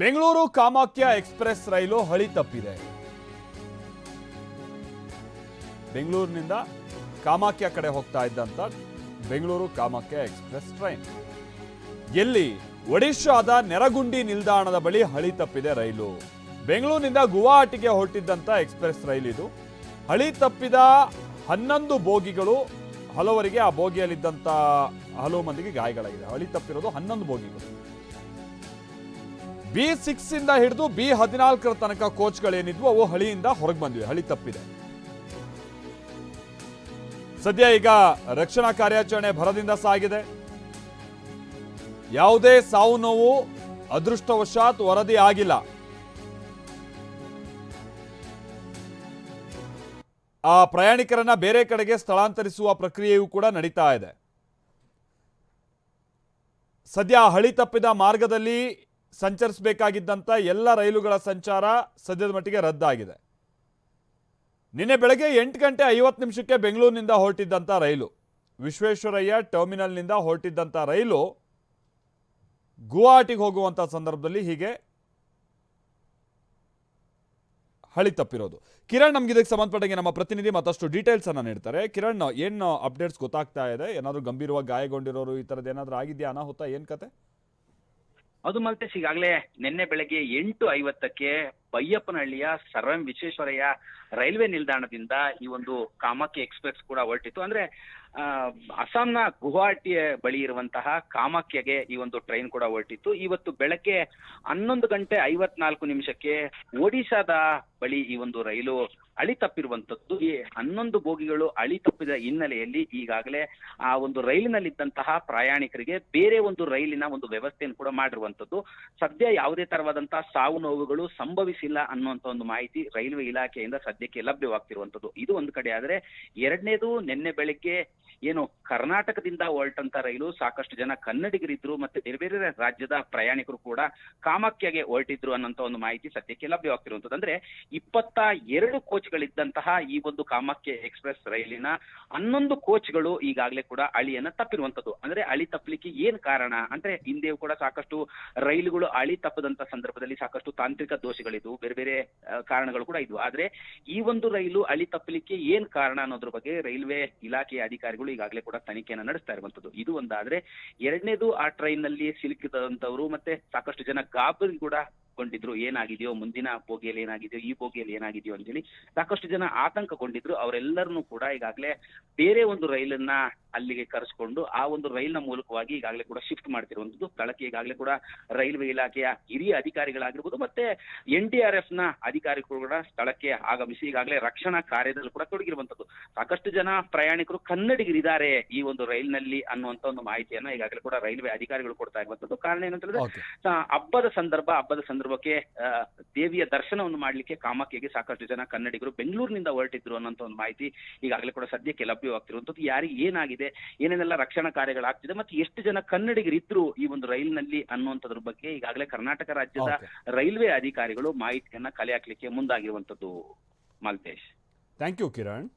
Bengaluru Kamakhya express ರೈಲು ಹಳಿ ತಪ್ಪಿದೆ. ಬೆಂಗಳೂರಿನಿಂದ ಕಾಮಾಖ್ಯ ಕಡೆ ಹೋಗ್ತಾ ಇದ್ದಂತ ಬೆಂಗಳೂರು ಕಾಮಾಖ್ಯ ಎಕ್ಸ್ಪ್ರೆಸ್ ಟ್ರೈನ್. ಎಲ್ಲಿ ಒಡಿಶಾದ ನೆರಗುಂಡಿ ನಿಲ್ದಾಣದ ಬಳಿ ಹಳಿ ತಪ್ಪಿದೆ ರೈಲು. ಬೆಂಗಳೂರಿನಿಂದ ಗುವಾಹಟಿಗೆ ಹೊರಟಿದ್ದಂತ ಎಕ್ಸ್ಪ್ರೆಸ್ ರೈಲು ಇದು. ಹಳಿ ತಪ್ಪಿದ ಹನ್ನೊಂದು ಬೋಗಿಗಳು ಹಲವರಿಗೆ ಆ ಬೋಗಿಯಲ್ಲಿದ್ದಂತ ಹಲವು ಮಂದಿಗೆ ಗಾಯಗಳಾಗಿದೆ ಹಳಿ ತಪ್ಪಿರೋದು ಹನ್ನೊಂದು ಬೋಗಿಗಳು. ಬಿ ಸಿಕ್ಸ್ ಇಂದ ಹಿಡಿದು ಬಿ ಹದಿನಾಲ್ಕರ ತನಕ ಕೋಚ್ಗಳೇನಿದ್ವು ಅವು ಹಳಿಯಿಂದ ಹೊರಗೆ ಬಂದಿವೆ. ಹಳಿ ತಪ್ಪಿದೆ. ಸದ್ಯ ಈಗ ರಕ್ಷಣಾ ಕಾರ್ಯಾಚರಣೆ ಭರದಿಂದ ಸಾಗಿದೆ. ಯಾವುದೇ ಸಾವು ನೋವು ಅದೃಷ್ಟವಶಾತ್ ವರದಿ ಆಗಿಲ್ಲ. ಆ ಪ್ರಯಾಣಿಕರನ್ನ ಬೇರೆ ಕಡೆಗೆ ಸ್ಥಳಾಂತರಿಸುವ ಪ್ರಕ್ರಿಯೆಯೂ ಕೂಡ ನಡೀತಾ ಇದೆ. ಸದ್ಯ ಹಳಿ ತಪ್ಪಿದ ಮಾರ್ಗದಲ್ಲಿ ಸಂಚರಿಸಬೇಕಾಗಿದ್ದಂಥ ಎಲ್ಲ ರೈಲುಗಳ ಸಂಚಾರ ಸದ್ಯದ ಮಟ್ಟಿಗೆ ರದ್ದಾಗಿದೆ. ನಿನ್ನೆ ಬೆಳಗ್ಗೆ ಎಂಟು ಗಂಟೆ ಐವತ್ತು ನಿಮಿಷಕ್ಕೆ ಬೆಂಗಳೂರಿನಿಂದ ಹೊರಟಿದ್ದಂಥ ರೈಲು, ವಿಶ್ವೇಶ್ವರಯ್ಯ ಟರ್ಮಿನಲ್ನಿಂದ ಹೊರಟಿದ್ದಂಥ ರೈಲು ಗುವಾಹಟಿಗೆ ಹೋಗುವಂಥ ಸಂದರ್ಭದಲ್ಲಿ ಹೀಗೆ ಹಳಿ ತಪ್ಪಿರೋದು. ಕಿರಣ್ ನಮ್ಗೆ ಇದಕ್ಕೆ ಸಂಬಂಧಪಟ್ಟಂಗೆ ನಮ್ಮ ಪ್ರತಿನಿಧಿ ಮತ್ತಷ್ಟು ಡೀಟೇಲ್ಸ್ ಅನ್ನ ನೀಡ್ತಾರೆ. ಕಿರಣ್, ಏನು ಅಪ್ಡೇಟ್ಸ್ ಗೊತ್ತಾಗ್ತಾ ಇದೆ? ಏನಾದರೂ ಗಂಭೀರವಾಗಿ ಗಾಯಗೊಂಡಿರೋರು ಈ ಥರದ್ದು ಏನಾದರೂ ಆಗಿದೆಯಾ? ಅನಾಹುತ, ಏನು ಕತೆ? ಅದು ಮಲ್ತೇಶ್ ಈಗಾಗಲೇ ನಿನ್ನೆ ಬೆಳಗ್ಗೆ ಎಂಟು ಐವತ್ತಕ್ಕೆ ಬೈಯಪ್ಪನಹಳ್ಳಿಯ ಸರ್ ಎಂ ವಿಶ್ವೇಶ್ವರಯ್ಯ ರೈಲ್ವೆ ನಿಲ್ದಾಣದಿಂದ ಈ ಒಂದು ಕಾಮಾಖ್ಯ ಎಕ್ಸ್ಪ್ರೆಸ್ ಕೂಡ ಹೊರಟಿತ್ತು. ಅಂದ್ರೆ ಅಸ್ಸಾಂನ ಗುವಾಹಟಿಯ ಬಳಿ ಇರುವಂತಹ ಕಾಮಾಖ್ಯಗೆ ಈ ಒಂದು ಟ್ರೈನ್ ಕೂಡ ಹೊರಟಿತ್ತು. ಇವತ್ತು ಬೆಳಗ್ಗೆ ಹನ್ನೊಂದು ಗಂಟೆ ಐವತ್ನಾಲ್ಕು ನಿಮಿಷಕ್ಕೆ ಒಡಿಶಾದ ಬಳಿ ಈ ಒಂದು ರೈಲು ಅಳಿ ತಪ್ಪಿರುವಂತದ್ದು. ಈ ಹನ್ನೊಂದು ಬೋಗಿಗಳು ಅಳಿ ತಪ್ಪಿದ ಹಿನ್ನೆಲೆಯಲ್ಲಿ ಈಗಾಗಲೇ ಆ ಒಂದು ರೈಲಿನಲ್ಲಿದ್ದಂತಹ ಪ್ರಯಾಣಿಕರಿಗೆ ಬೇರೆ ಒಂದು ರೈಲಿನ ಒಂದು ವ್ಯವಸ್ಥೆಯನ್ನು ಕೂಡ ಮಾಡಿರುವಂತದ್ದು. ಸದ್ಯ ಯಾವುದೇ ತರವಾದಂತಹ ಸಾವು ನೋವುಗಳು ಸಂಭವಿಸಿಲ್ಲ ಅನ್ನುವಂತ ಒಂದು ಮಾಹಿತಿ ರೈಲ್ವೆ ಇಲಾಖೆಯಿಂದ ಸದ್ಯಕ್ಕೆ ಲಭ್ಯವಾಗ್ತಿರುವಂತದ್ದು. ಇದು ಒಂದು ಕಡೆ ಆದ್ರೆ ಎರಡನೇದು ನಿನ್ನೆ ಬೆಳಿಗ್ಗೆ ಏನು ಕರ್ನಾಟಕದಿಂದ ಹೊರಟಂತ ರೈಲು ಸಾಕಷ್ಟು ಜನ ಕನ್ನಡಿಗರಿದ್ರು ಮತ್ತೆ ಬೇರೆ ಬೇರೆ ರಾಜ್ಯದ ಪ್ರಯಾಣಿಕರು ಕೂಡ ಕಾಮಾಖ್ಯಗೆ ಹೊರಟಿದ್ರು ಅನ್ನೋಂತ ಒಂದು ಮಾಹಿತಿ ಸದ್ಯಕ್ಕೆ ಲಭ್ಯವಾಗ್ತಿರುವಂತದ್ದು. ಅಂದ್ರೆ ಇಪ್ಪತ್ತ ಎರಡು ಕೋಚ್ಗಳಿದ್ದಂತಹ ಈ ಒಂದು ಕಾಮಾಖ್ಯ ಎಕ್ಸ್ಪ್ರೆಸ್ ರೈಲಿನ ಹನ್ನೊಂದು ಕೋಚ್ಗಳು ಈಗಾಗಲೇ ಕೂಡ ಅಳಿಯನ್ನ ತಪ್ಪಿರುವಂತದ್ದು. ಅಂದ್ರೆ ಅಳಿ ತಪ್ಪಲಿಕ್ಕೆ ಏನ್ ಕಾರಣ? ಅಂದ್ರೆ ಹಿಂದೆಯೂ ಕೂಡ ಸಾಕಷ್ಟು ರೈಲುಗಳು ಅಳಿ ತಪ್ಪದಂತ ಸಂದರ್ಭದಲ್ಲಿ ಸಾಕಷ್ಟು ತಾಂತ್ರಿಕ ದೋಷಗಳಿದ್ವು. ಬೇರೆ ಬೇರೆ ಕಾರಣಗಳು ಕೂಡ ಇದ್ವು. ಆದ್ರೆ ಈ ಒಂದು ರೈಲು ಅಳಿ ತಪ್ಪಲಿಕ್ಕೆ ಏನ್ ಕಾರಣ ಅನ್ನೋದ್ರ ಬಗ್ಗೆ ರೈಲ್ವೆ ಇಲಾಖೆಯ ಅಧಿಕಾರಿಗಳು ಈಗಾಗಲೇ ಕೂಡ ತನಿಖೆಯನ್ನ ನಡೆಸ್ತಾ ಇರುವಂತದ್ದು. ಇದು ಒಂದಾದ್ರೆ ಎರಡನೇದು ಆ ಟ್ರೈನ್ನಲ್ಲಿ ಸಿಲುಕಿದಂತವರು ಮತ್ತೆ ಸಾಕಷ್ಟು ಜನ ಗಾಬರಿ ಕೂಡ ಗೊಂಡಿದ್ರು ಏನಾಗಿದೆಯೋ ಮುಂದಿನ ಬೋಗಿಯಲ್ಲಿ ಏನಾಗಿದೆಯೋ ಈ ಬೋಗಿಯಲ್ಲಿ ಏನಾಗಿದೆಯೋ ಅಂತೇಳಿ ಸಾಕಷ್ಟು ಜನ ಆತಂಕಗೊಂಡಿದ್ರು. ಅವರೆಲ್ಲರನ್ನೂ ಕೂಡ ಈಗಾಗಲೇ ಬೇರೆ ಒಂದು ರೈಲನ್ನ ಅಲ್ಲಿಗೆ ಕರೆಸ್ಕೊಂಡು ಆ ಒಂದು ರೈಲ್ನ ಮೂಲಕವಾಗಿ ಈಗಾಗಲೇ ಕೂಡ ಶಿಫ್ಟ್ ಮಾಡ್ತಿರುವಂತದ್ದು ಸ್ಥಳಕ್ಕೆ ಈಗಾಗಲೇ ಕೂಡ ರೈಲ್ವೆ ಇಲಾಖೆಯ ಹಿರಿಯ ಅಧಿಕಾರಿಗಳಾಗಿರ್ಬೋದು ಮತ್ತೆ ಎನ್ ಡಿ ಆರ್ ಎಫ್ನ ಅಧಿಕಾರಿಗಳು ಕೂಡ ಸ್ಥಳಕ್ಕೆ ಆಗಮಿಸಿ ಈಗಾಗಲೇ ರಕ್ಷಣಾ ಕಾರ್ಯದಲ್ಲಿ ಕೂಡ ತೊಡಗಿರುವಂತದ್ದು ಸಾಕಷ್ಟು ಜನ ಪ್ರಯಾಣಿಕರು ಕನ್ನಡಿಗರಿದ್ದಾರೆ ಈ ಒಂದು ರೈಲ್ನಲ್ಲಿ ಅನ್ನುವಂತ ಒಂದು ಮಾಹಿತಿಯನ್ನ ಈಗಾಗಲೇ ಕೂಡ ರೈಲ್ವೆ ಅಧಿಕಾರಿಗಳು ಕೊಡ್ತಾ ಇರುವಂತದ್ದು ಕಾರಣ ಏನಂತಂದ್ರೆ ಹಬ್ಬದ ಸಂದರ್ಭ ಹಬ್ಬದ ಸಂದರ್ಭಕ್ಕೆ ದೇವಿಯ ದರ್ಶನವನ್ನು ಮಾಡ್ಲಿಕ್ಕೆ ಕಾಮಾಖ್ಯಗೆ ಸಾಕಷ್ಟು ಜನ ಕನ್ನಡಿಗರು ಬೆಂಗಳೂರಿನಿಂದ ಹೊರಟಿದ್ರು ಅನ್ನೋಂತ ಒಂದು ಮಾಹಿತಿ ಈಗಾಗಲೇ ಕೂಡ ಸದ್ಯಕ್ಕೆ ಲಭ್ಯವಾಗ್ತಿರುವಂತದ್ದು ಯಾರಿಗೆ ಏನಾಗಿದೆ ಏನೇನೆಲ್ಲ ರಕ್ಷಣಾ ಕಾರ್ಯಗಳಾಗ್ತಿದೆ ಮತ್ತೆ ಎಷ್ಟು ಜನ ಕನ್ನಡಿಗರಿದ್ರು ಈ ಒಂದು ರೈಲ್ನಲ್ಲಿ ಅನ್ನುವಂಥದ್ರ ಬಗ್ಗೆ ಈಗಾಗಲೇ ಕರ್ನಾಟಕ ರಾಜ್ಯದ ರೈಲ್ವೆ ಅಧಿಕಾರಿಗಳು ಮಾಹಿತಿಯನ್ನ ಕಲೆ ಹಾಕ್ಲಿಕ್ಕೆ ಮುಂದಾಗಿರುವಂತದ್ದು ಮಾಲ್ತೇಶ್. Thank you Kiran.